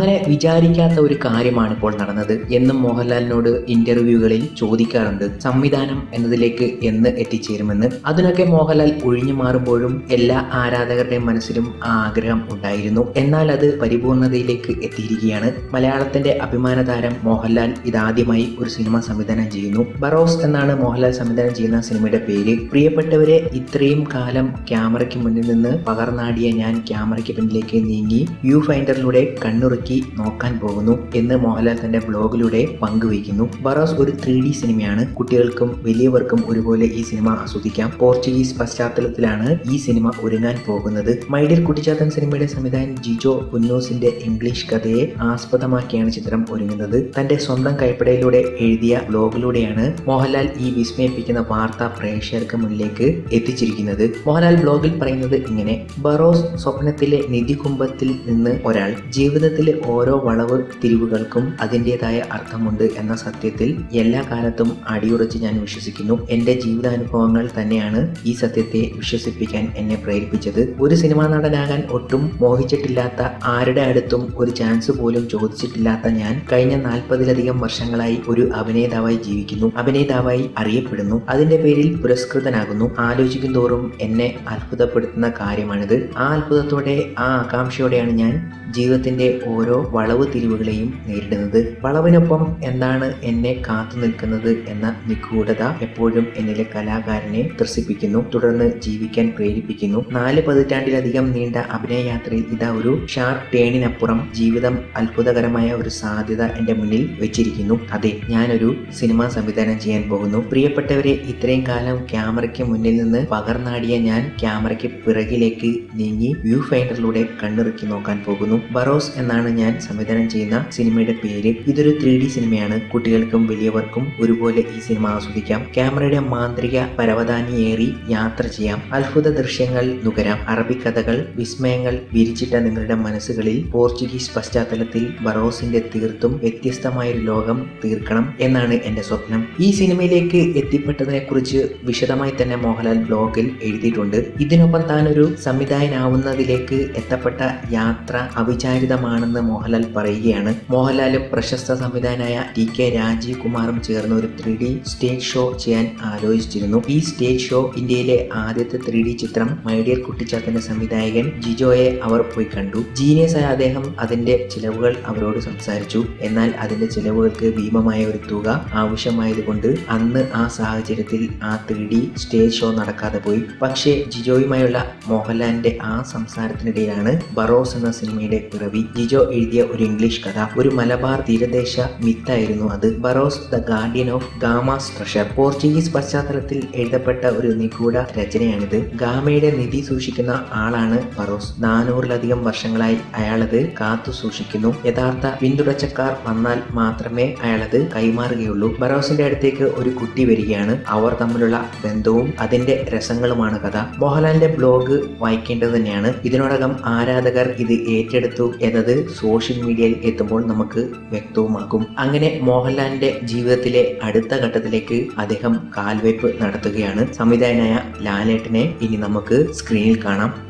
അങ്ങനെ വിചാരിക്കാത്ത ഒരു കാര്യമാണ് ഇപ്പോൾ നടന്നത് എന്നും മോഹൻലാലിനോട് ഇന്റർവ്യൂകളിൽ ചോദിക്കാറുണ്ട് സംവിധാനം എന്നതിലേക്ക് എന്ന് എത്തിച്ചേരുമെന്ന്. അതിനൊക്കെ മോഹൻലാൽ ഒഴിഞ്ഞു മാറുമ്പോഴും എല്ലാ ആരാധകരുടെയും മനസ്സിലും ആ ആഗ്രഹം ഉണ്ടായിരുന്നു. എന്നാൽ അത് പരിപൂർണതയിലേക്ക് എത്തിയിരിക്കുകയാണ്. മലയാളത്തിന്റെ അഭിമാന താരം മോഹൻലാൽ ഇതാദ്യമായി ഒരു സിനിമ സംവിധാനം ചെയ്യുന്നു. ബറോസ് എന്നാണ് മോഹൻലാൽ സംവിധാനം ചെയ്യുന്ന സിനിമയുടെ പേര്. പ്രിയപ്പെട്ടവരെ ഇത്രയും കാലം ക്യാമറയ്ക്ക് മുന്നിൽ നിന്ന് പകർന്നാടിയ ഞാൻ ക്യാമറയ്ക്ക് പിന്നിലേക്ക് നീങ്ങി. വ്യൂ ഫൈൻഡറിലൂടെ കണ്ണുറുക്കി നോക്കാൻ പോകുന്നു എന്ന് മോഹൻലാൽ തന്റെ ബ്ലോഗിലൂടെ പങ്കുവയ്ക്കുന്നു. ബറോസ് ഒരു ത്രീ ഡി സിനിമയാണ്. കുട്ടികൾക്കും വലിയവർക്കും ഒരുപോലെ ഈ സിനിമ ആസ്വദിക്കാം. പോർച്ചുഗീസ് പശ്ചാത്തലത്തിലാണ് ഈ സിനിമ ഒരുങ്ങാൻ പോകുന്നത്. മൈഡിൽ കുട്ടിച്ചാത്തൻ സിനിമയുടെ സംവിധായകൻ ജിജോ പുന്നൂസിന്റെ ഇംഗ്ലീഷ് കഥയെ ആസ്പദമാക്കിയാണ് ചിത്രം ഒരുങ്ങുന്നത്. തന്റെ സ്വന്തം കൈപ്പടയിലൂടെ എഴുതിയ ബ്ലോഗിലൂടെയാണ് മോഹൻലാൽ ഈ വിസ്മയിപ്പിക്കുന്ന വാർത്ത പ്രേക്ഷകർക്ക് മുന്നിലേക്ക് എത്തിച്ചിരിക്കുന്നത്. മോഹൻലാൽ ബ്ലോഗിൽ പറയുന്നത് ഇങ്ങനെ ബറോസ് സ്വപ്നത്തിലെ നിധി കുംഭത്തിൽ നിന്ന് ഒരാൾ ജീവിതത്തിലെ ഓരോ വളവ് തിരിവുകൾക്കും അതിന്റെതായ അർത്ഥമുണ്ട് എന്ന സത്യത്തിൽ എല്ലാ കാലത്തും അടിയുറച്ച് ഞാൻ വിശ്വസിക്കുന്നു. എന്റെ ജീവിതാനുഭവങ്ങൾ തന്നെയാണ് ഈ സത്യത്തെ വിശ്വസിപ്പിക്കാൻ എന്നെ പ്രേരിപ്പിച്ചത്. ഒരു സിനിമാ നടനാകാൻ ഒട്ടും മോഹിച്ചിട്ടില്ലാത്ത ആരുടെ അടുത്തും ഒരു ചാൻസ് പോലും ചോദിച്ചിട്ടില്ലാത്ത ഞാൻ കഴിഞ്ഞ നാൽപ്പതിലധികം വർഷങ്ങളായി ഒരു അഭിനേതാവായി ജീവിക്കുന്നു. അഭിനേതാവായി അറിയപ്പെടുന്നു. അതിന്റെ പേരിൽ പുരസ്കൃതനാകുന്നു. ആലോചിക്കും തോറും എന്നെ അത്ഭുതപ്പെടുത്തുന്ന കാര്യമാണിത്. ആ അത്ഭുതത്തോടെ ആ ആകാംക്ഷയോടെയാണ് ഞാൻ ജീവിതത്തിന്റെ ഓരോ വളവ് തിരിവുകളെയും നേരിടുന്നത്. വളവിനൊപ്പം എന്താണ് എന്നെ കാത്തു നിൽക്കുന്നത് എന്ന നിഗൂഢത എപ്പോഴും എന്നിലെ കലാകാരനെ ത്രസിപ്പിക്കുന്നു തുടർന്ന് ജീവിക്കാൻ പ്രേരിപ്പിക്കുന്നു. നാല് പതിറ്റാണ്ടിലധികം നീണ്ട അഭിനയ യാത്രയിൽ ഇതാ ഒരു ഷാർപ്പ് ടേണിനപ്പുറം ജീവിതം അത്ഭുതകരമായ ഒരു സാധ്യത എന്റെ മുന്നിൽ വെച്ചിരിക്കുന്നു. അതെ ഞാനൊരു സിനിമ സംവിധാനം ചെയ്യാൻ പോകുന്നു. പ്രിയപ്പെട്ടവരെ ഇത്രയും കാലം ക്യാമറയ്ക്ക് മുന്നിൽ നിന്ന് പകർന്നാടിയ ഞാൻ ക്യാമറയ്ക്ക് പിറകിലേക്ക് നീങ്ങി വ്യൂ ഫൈൻഡറിലൂടെ കണ്ണിറുക്കി നോക്കാൻ പോകുന്നു. ബറോസ് എന്നാണ് ഞാൻ സംവിധാനം ചെയ്യുന്ന സിനിമയുടെ പേര്. ഇതൊരു ത്രീ ഡി സിനിമയാണ്. കുട്ടികൾക്കും വലിയവർക്കും ഒരുപോലെ ഈ സിനിമ ആസ്വദിക്കാം. ക്യാമറയുടെ മാന്ത്രിക പരവതാനിയേറി യാത്ര ചെയ്യാം. അത്ഭുത ദൃശ്യങ്ങൾ നുകരാം. അറബിക്കഥകൾ വിസ്മയങ്ങൾ വിരിച്ചിട്ട നിങ്ങളുടെ മനസ്സുകളിൽ പോർച്ചുഗീസ് പശ്ചാത്തലത്തിൽ ബറോസിന്റെ തീർത്തും വ്യത്യസ്തമായൊരു ലോകം തീർക്കണം എന്നാണ് എന്റെ സ്വപ്നം. ഈ സിനിമയിലേക്ക് എത്തിപ്പെട്ടതിനെ കുറിച്ച് വിശദമായി തന്നെ മോഹൻലാൽ ബ്ലോഗിൽ എഴുതിയിട്ടുണ്ട്. ഇതിനൊപ്പം താൻ ഒരു സംവിധായകനാവുന്നതിലേക്ക് എത്തപ്പെട്ട യാത്ര അവിചാരിതമാണെന്ന് മോഹൻലാൽ പറയുകയാണ്. മോഹൻലാലും പ്രശസ്ത സംവിധായകനായ ടി കെ രാജീവ് കുമാറും ചേർന്ന് ഒരു ത്രീ ഡി സ്റ്റേജ് ഷോ ചെയ്യാൻ ആലോചിച്ചിരുന്നു. ഈ സ്റ്റേജ് ഷോ ഇന്ത്യയിലെ ആദ്യത്തെ ത്രീ ഡി ചിത്രം മൈഡിയർ കുട്ടിച്ചാത്തന്റെ സംവിധായകൻ ജിജോയെ അവർ പോയി കണ്ടു. ജീനിയസ് ആയ അദ്ദേഹം അതിന്റെ ചിലവുകൾ അവരോട് സംസാരിച്ചു. എന്നാൽ അതിന്റെ ചിലവുകൾക്ക് ഭീമമായ ഒരു തുക ആവശ്യമായതുകൊണ്ട് അന്ന് ആ സാഹചര്യത്തിൽ ആ ത്രീ ഡി സ്റ്റേജ് ഷോ നടക്കാതെ പോയി. പക്ഷേ ജിജോയുമായുള്ള മോഹൻലാലിന്റെ ആ സംസാരത്തിനിടയിലാണ് ബറോസ് എന്ന സിനിമയുടെ പിറവി ജിജോ എഴുതിയ ഒരു ഇംഗ്ലീഷ് കഥ ഒരു മലബാർ തീരദേശ മിത്തായിരുന്നു അത്. Barroz the guardian of Gama's treasure. Portuguese പശ്ചാത്തലത്തിൽ എഴുതപ്പെട്ട ഒരു നിഗൂഢ രചനയാണിത്. ഗാമയുടെ നിധി സൂക്ഷിക്കുന്ന ആളാണ് ബറോസ്. നാനൂറിലധികം വർഷങ്ങളായി അയാളത് കാത്തു സൂക്ഷിക്കുന്നു. യഥാർത്ഥ പിന്തുടച്ചക്കാർ വന്നാൽ മാത്രമേ അയാളത് കൈമാറുകയുള്ളൂ. ബറോസിന്റെ അടുത്തേക്ക് ഒരു കുട്ടി വരികയാണ്. അവർ തമ്മിലുള്ള ബന്ധവും അതിന്റെ രസങ്ങളുമാണ് കഥ. മോഹൻലാലിന്റെ ബ്ലോഗ് വായിക്കേണ്ടത് തന്നെയാണ്. ഇതിനോടകം ആരാധകർ ഇത് ഏറ്റെടുത്തു എന്നത് സോഷ്യൽ മീഡിയയിൽ എത്തുമ്പോൾ നമുക്ക് വ്യക്തവുമാകും. അങ്ങനെ മോഹൻലാലിന്റെ ജീവിതത്തിലെ അടുത്ത ഘട്ടത്തിലേക്ക് അദ്ദേഹം കാൽവയ്പ് നടത്തുകയാണ്. സംവിധായകനായ ലാലേട്ടനെ ഇനി നമുക്ക് സ്ക്രീനിൽ കാണാം.